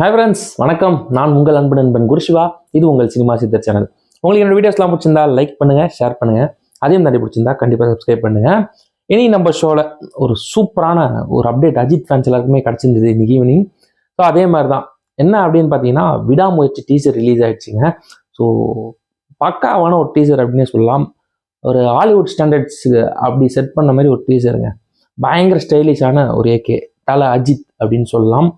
Hi friends வணக்கம். நான் உங்கள் அன்பு நண்பன் குருஷிவா. இது உங்கள் சினிமா சித்தர் சேனல். உங்களுக்கு என்னோட வீடியோஸ்லாம் பிடிச்சிருந்தா லைக் பண்ணுங்கள் ஷேர் பண்ணுங்கள் அதையும் தாண்டி பிடிச்சிருந்தா கண்டிப்பாக சப்ஸ்கிரைப் பண்ணுங்கள் இனி நம்ம ஷோவில் ஒரு சூப்பரான ஒரு அப்டேட் அஜித் ஃபேன்ஸ் எல்லாருக்குமே கிடச்சிருந்தது இன்னைக்கு ஈவினிங் ஸோ அதே மாதிரி தான் என்ன அப்படின்னு பார்த்தீங்கன்னா விடாமுயற்சி டீசர் ரிலீஸ் ஆயிடுச்சுங்க. ஸோ பக்காவான ஒரு டீசர் அப்படின்னே சொல்லலாம். ஒரு ஹாலிவுட் ஸ்டாண்டர்ட்ஸு அப்படி செட் பண்ண மாதிரி ஒரு டீசருங்க பயங்கர ஸ்டைலிஷான ஒரு ஏகே தல அஜித் அப்படின்னு சொல்லலாம்.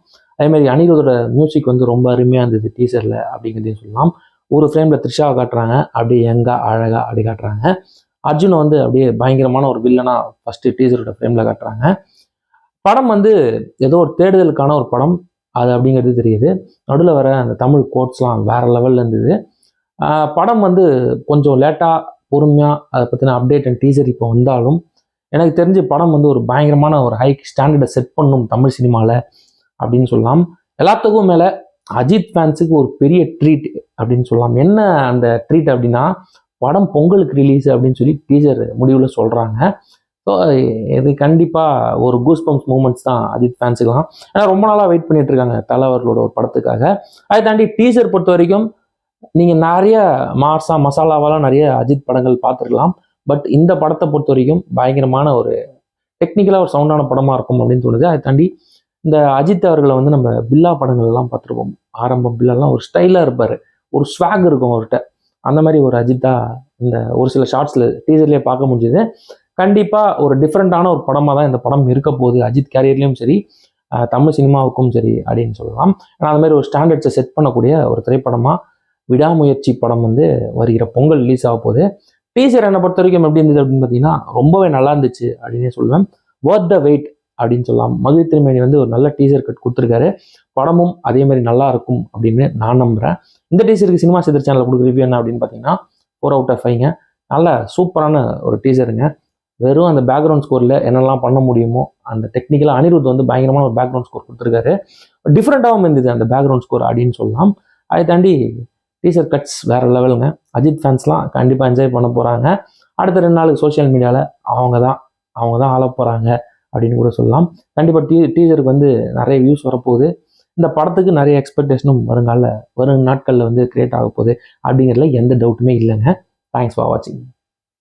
அதேமாரி அனிருதோட மியூசிக் வந்து ரொம்ப அருமையாக இருந்தது டீசரில் அப்படிங்கிறதையும் சொல்லலாம். ஒரு ஃப்ரேமில் த்ரிஷாவை காட்டுறாங்க அப்படியே எங்கா அழகா அப்படி காட்டுறாங்க. அர்ஜுனை வந்து அப்படியே பயங்கரமான ஒரு வில்லனா ஃபஸ்ட்டு டீசரோட ஃப்ரேமில் காட்டுறாங்க. படம் வந்து ஏதோ ஒரு தேடுதலுக்கான ஒரு படம் அது அப்படிங்கிறது தெரியுது. நடுவில் வர அந்த தமிழ் கோட்ஸ்லாம் வேற லெவலில் இருந்தது. படம் வந்து கொஞ்சம் லேட்டாக பொறுமையாக அதை பற்றின அப்டேட் அண்ட் டீசர் இப்போ வந்தாலும் எனக்கு தெரிஞ்சு படம் வந்து ஒரு பயங்கரமான ஒரு ஹை ஸ்டாண்டர்டை செட் பண்ணும் தமிழ் சினிமாவில் அப்படின்னு சொல்லலாம். எல்லாத்துக்கும் மேலே அஜித் ஃபேன்ஸுக்கு ஒரு பெரிய ட்ரீட் அப்படின்னு சொல்லலாம். என்ன அந்த ட்ரீட் அப்படின்னா படம் பொங்கலுக்கு ரிலீஸ் அப்படின்னு சொல்லி டீச்சர் முடிவில் சொல்கிறாங்க ஸோ இது கண்டிப்பாக ஒரு கூஸ் பம்ப்ஸ் மூமெண்ட்ஸ் தான் அஜித் ஃபேன்ஸுக்கெலாம் ஏன்னா ரொம்ப நாளாக வெயிட் பண்ணிட்டு இருக்காங்க தலைவர்களோட ஒரு படத்துக்காக. அதை தாண்டி டீசர் பொறுத்த வரைக்கும் நீங்கள் நிறைய மாசா மசாலாவெல்லாம் நிறைய அஜித் படங்கள் பார்த்துருக்கலாம். பட் இந்த படத்தை பொறுத்த வரைக்கும் பயங்கரமான ஒரு டெக்னிக்கலாக ஒரு சவுண்டான படமாக இருக்கும் அப்படின்னு தோணுது. அதை தாண்டி இந்த அஜித் அவர்களை வந்து நம்ம பில்லா படங்கள் எல்லாம் பார்த்துருப்போம். ஆரம்பம் பில்லாலாம் ஒரு ஸ்டைலாக இருப்பார். ஒரு ஸ்வாக் இருக்கும் அவர்கிட்ட. அந்த மாதிரி ஒரு அஜித்தா இந்த ஒரு சில ஷார்ட்ஸில் டீசர்லேயே பார்க்க முடிஞ்சுது. கண்டிப்பாக ஒரு டிஃப்ரெண்ட்டான ஒரு படமாக தான் இந்த படம் இருக்க போகுது. அஜித் கேரியர்லேயும் சரி தமிழ் சினிமாவுக்கும் சரி அப்படின்னு சொல்லலாம். ஏன்னா அந்த மாதிரி ஒரு ஸ்டாண்டர்ட்ஸை செட் பண்ணக்கூடிய ஒரு திரைப்படமாக விடாமுயற்சி படம் வந்து வருகிற பொங்கல் ரிலீஸ் ஆக போகுது. டீசர் என்னை பொறுத்த வரைக்கும் எப்படி இருந்தது அப்படின்னு பார்த்தீங்கன்னா ரொம்பவே நல்லா இருந்துச்சு அப்படின்னே சொல்லுவேன். Worth த வெயிட் அப்படின்னு சொல்லலாம். மகிழ் திருமேனி வந்து ஒரு நல்ல டீசர் கட் கொடுத்துருக்காரு. படமும் அதே மாதிரி நல்லா இருக்கும் அப்படின்னு நான் நம்புகிறேன் இந்த டீசருக்கு சினிமா சிதர் சேனலில் கொடுக்குற ரிவ்யூ என்ன அப்படின்னு பார்த்தீங்கன்னா ஃபோர் அவுட் ஆஃப் ஃபைவ்ங்க நல்ல சூப்பரான ஒரு டீசருங்க வெறும் அந்த பேக்ரவுண்ட் ஸ்கோரில் என்னெல்லாம் பண்ண முடியுமோ அந்த டெக்னிக்கலாக அனிருத் வந்து பயங்கரமான ஒரு பேக்ரவுண்ட் ஸ்கோர் கொடுத்துருக்காரு. டிஃப்ரெண்ட்டாகவும் இருந்தது அந்த பேக்ரவுண்ட் ஸ்கோர் அப்படின்னு சொல்லலாம். அதை தாண்டி டீசர் கட்ஸ் வேறு லெவலுங்க அஜித் ஃபேன்ஸ்லாம் கண்டிப்பாக என்ஜாய் பண்ண போகிறாங்க அடுத்த ரெண்டு நாளுக்கு சோஷியல் மீடியாவில் அவங்க தான் அவங்க தான் ஆள போகிறாங்க அப்படின்னு கூட சொல்லலாம். கண்டிப்பாக டீ டீசருக்கு வந்து நிறைய வியூஸ் வரப்போகுது. இந்த படத்துக்கு நிறைய எக்ஸ்பெக்டேஷனும் வருங்கால வரும் நாட்களில் வந்து கிரியேட் ஆக போகுது அப்படிங்கிறதுல எந்த டவுட்டுமே இல்லைங்க. தேங்க்ஸ் ஃபார் வாட்சிங்